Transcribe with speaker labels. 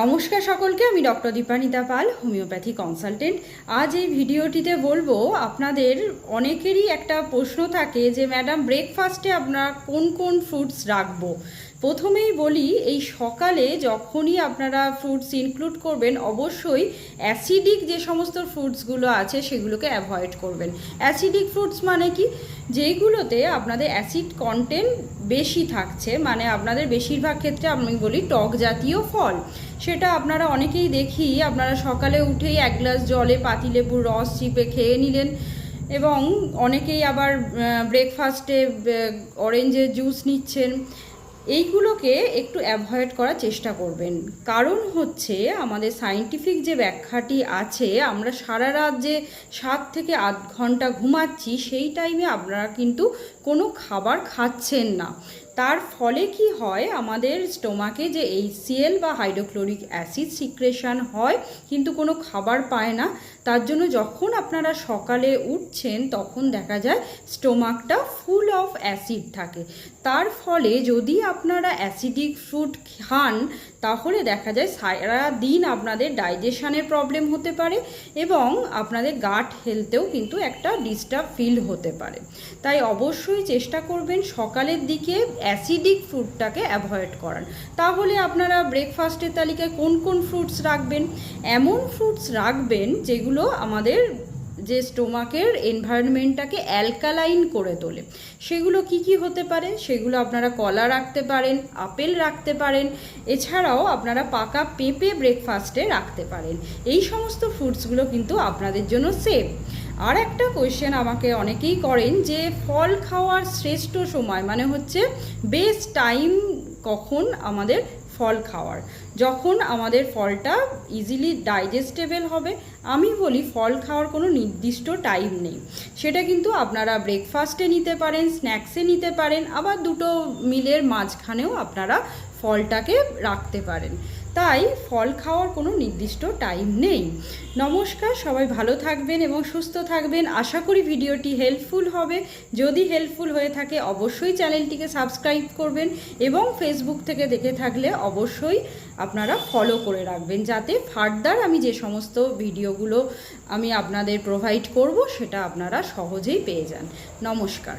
Speaker 1: নমস্কার সকলকে, আমি doctor Dipanita Pal, homeopathy consultant. আজ এই ভিডিওটিতে বলব, আপনাদের অনেকেরই একটা প্রশ্ন থাকে যে, ম্যাডাম ব্রেকফাস্টে আপনারা কোন কোন ফ্রুটস রাখব? প্রথমেই বলি, এই সকালে যখনই আপনারা ফ্রুটস ইনক্লুড করবেন, অবশ্যই অ্যাসিডিক যে সমস্ত ফ্রুটসগুলো আছে সেগুলোকে অ্যাভয়েড করবেন। অ্যাসিডিক ফ্রুটস মানে কি? যেইগুলোতে আপনাদের অ্যাসিড কন্টেন্ট বেশি থাকছে মানে আপনাদের বেশিরভাগ ক্ষেত্রে আমি বলি টক জাতীয় ফল। সেটা আপনারা অনেকেই দেখি, আপনারা সকালে উঠেই এক গ্লাস জলে পাতিলেবুর রস চিপে খেয়ে নিলেন এবং অনেকেই আবার ব্রেকফাস্টে অরেঞ্জের জুস নিচ্ছেন। এইগুলোকে একটু অ্যাভয়েড করার চেষ্টা করবেন। কারণ হচ্ছে আমাদের সাইন্টিফিক যে ব্যাখ্যাটি আছে, আমরা সারা রাত যে সাত থেকে আধ ঘণ্টা ঘুমাচ্ছি, সেই টাইমে আপনারা কিন্তু কোনো খাবার খাচ্ছেন না। তার ফলে কি হয়? আমাদের স্টোমাকে যে এইচসিএল বা হাইড্রোক্লোরিক অ্যাসিড সিক্রেশন হয়, কিন্তু কোনো খাবার পায় না। তার জন্য যখন আপনারা সকালে উঠছেন, তখন দেখা যায় স্টোমাকটা ফুল অফ অ্যাসিড থাকে। তার ফলে যদি আপনারা অ্যাসিডিক ফুড খান, তাহলে দেখা যায় সারা দিন আপনাদের ডাইজেশনের প্রবলেম হতে পারে এবং আপনাদের গাট হেলতেও কিন্তু একটা ডিস্টার্ব ফিল হতে পারে। তাই অবশ্যই চেষ্টা করবেন সকালের দিকে অ্যাসিডিক ফ্রুটটাকে অ্যাভয়েড করান। তাহলে আপনারা ব্রেকফাস্টের তালিকায় কোন কোন ফ্রুটস রাখবেন? এমন ফ্রুটস রাখবেন যেগুলো আমাদের যে স্টোমাকের এনভায়রনমেন্টটাকে অ্যালকালাইন করে তোলে। সেগুলো কি কি হতে পারে? সেগুলো আপনারা কলা রাখতে পারেন, আপেল রাখতে পারেন, এছাড়াও আপনারা পাকা পেঁপে ব্রেকফাস্টে রাখতে পারেন। এই সমস্ত ফ্রুটসগুলো কিন্তু আপনাদের জন্য সেফ আর একটা কোয়েশ্চেন আমাকে অনেকেই করেন যে ফল খাওয়ার শ্রেষ্ঠ সময় মানে হচ্ছে বেস্ট টাইম কখন আমাদের ফল খাওয়ার। যখন আমাদের ফলটা ইজিলি ডাইজেস্টেবল হবে, আমি বলি ফল খাওয়ার কোনো নির্দিষ্ট টাইম নেই। সেটা কিন্তু আপনারা ব্রেকফাস্টে নিতে পারেন স্ন্যাক্সে নিতে পারেন, আবার দুটো মিলের মাঝখানেও আপনারা ফলটাকে রাখতে পারেন। তাই ফল খাওয়ার কোনো নির্দিষ্ট টাইম নেই। নমস্কার, সবাই ভালো থাকবেন এবং সুস্থ থাকবেন। আশা করি ভিডিওটি হেল্পফুল হবে। যদি হেল্পফুল হয়ে থাকে, অবশ্যই চ্যানেলটিকে সাবস্ক্রাইব করবেন এবং ফেসবুক থেকে দেখে থাকলে অবশ্যই আপনারা ফলো করে রাখবেন। যাতে ফার্দার আমি যে সমস্ত ভিডিওগুলো আমি আপনাদের প্রোভাইড করব, সেটা আপনারা সহজেই পেয়ে যান। নমস্কার।